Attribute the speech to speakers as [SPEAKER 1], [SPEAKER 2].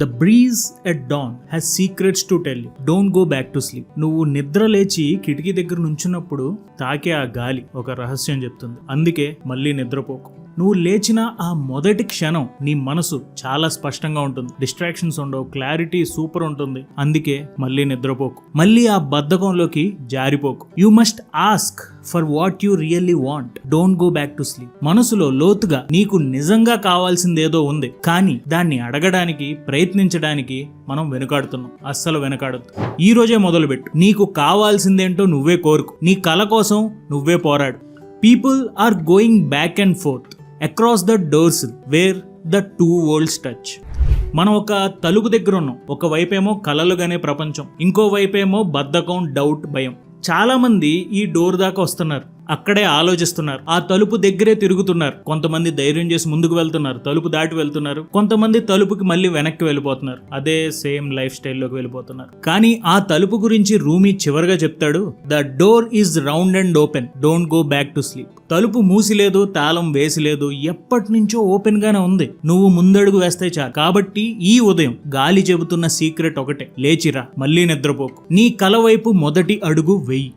[SPEAKER 1] The breeze at dawn has secrets to tell you. Don't go back to sleep. నువ్వు నిద్ర లేచి కిటికీ దగ్గర నుంచున్నప్పుడు తాకే ఆ గాలి ఒక రహస్యం చెప్తుంది. అందుకే మళ్ళీ నిద్రపోకు. నువ్వు లేచిన ఆ మొదటి క్షణం నీ మనసు చాలా స్పష్టంగా ఉంటుంది. డిస్ట్రాక్షన్స్ ఉండవు క్లారిటీ సూపర్ ఉంటుంది. అందుకే మళ్ళీ నిద్రపోకు. మళ్ళీ ఆ బద్ధకంలోకి జారిపోకు. You must ask for what you really want don't go back to sleep మనసులో లోతుగా నీకు నిజంగా కావాల్సిందేదో ఉంది. కానీ దాన్ని అడగడానికి ప్రయత్నించడానికి మనం వెనుకాడుతున్నాం. అస్సలు వెనకాడద్దు. ఈ రోజే మొదలుపెట్టు. నీకు కావాల్సిందేంటో నువ్వే కోరుకు. నీ కల కోసం నువ్వే పోరాడు. People are going back and forth across the doors where the two worlds touch మనం ఒక తలుపు దగ్గర ఉన్నాం. ఒక కలలు గనే ప్రపంచం. ఇంకోవైపేమో బద్ధకం డౌట్ భయం. చాలామంది ఈ డోర్ దాకా వస్తున్నారు. అక్కడే ఆలోచిస్తున్నారు. ఆ తలుపు దగ్గరే తిరుగుతున్నారు. కొంతమంది ధైర్యం చేసి ముందుకు వెళ్తున్నారు. తలుపు దాటి వెళ్తున్నారు. కొంతమంది తలుపుకి మళ్ళీ వెనక్కి వెళ్ళిపోతున్నారు. అదే సేమ్ లైఫ్ స్టైల్లోకి వెళ్ళిపోతున్నారు. కానీ ఆ తలుపు గురించి రూమీ చివరిగా చెప్తాడు the door is round and open. Don't go back to sleep. తలుపు మూసిలేదు తాళం వేసిలేదు ఎప్పటి నుంచో ఓపెన్ గానే ఉంది. నువ్వు ముందడుగు వేస్తే చాలు కాబట్టి ఈ ఉదయం గాలి చెబుతున్న సీక్రెట్ ఒకటే. లేచిరా. మళ్ళీ నిద్రపోకు. నీ కల వైపు మొదటి అడుగు వెయ్యి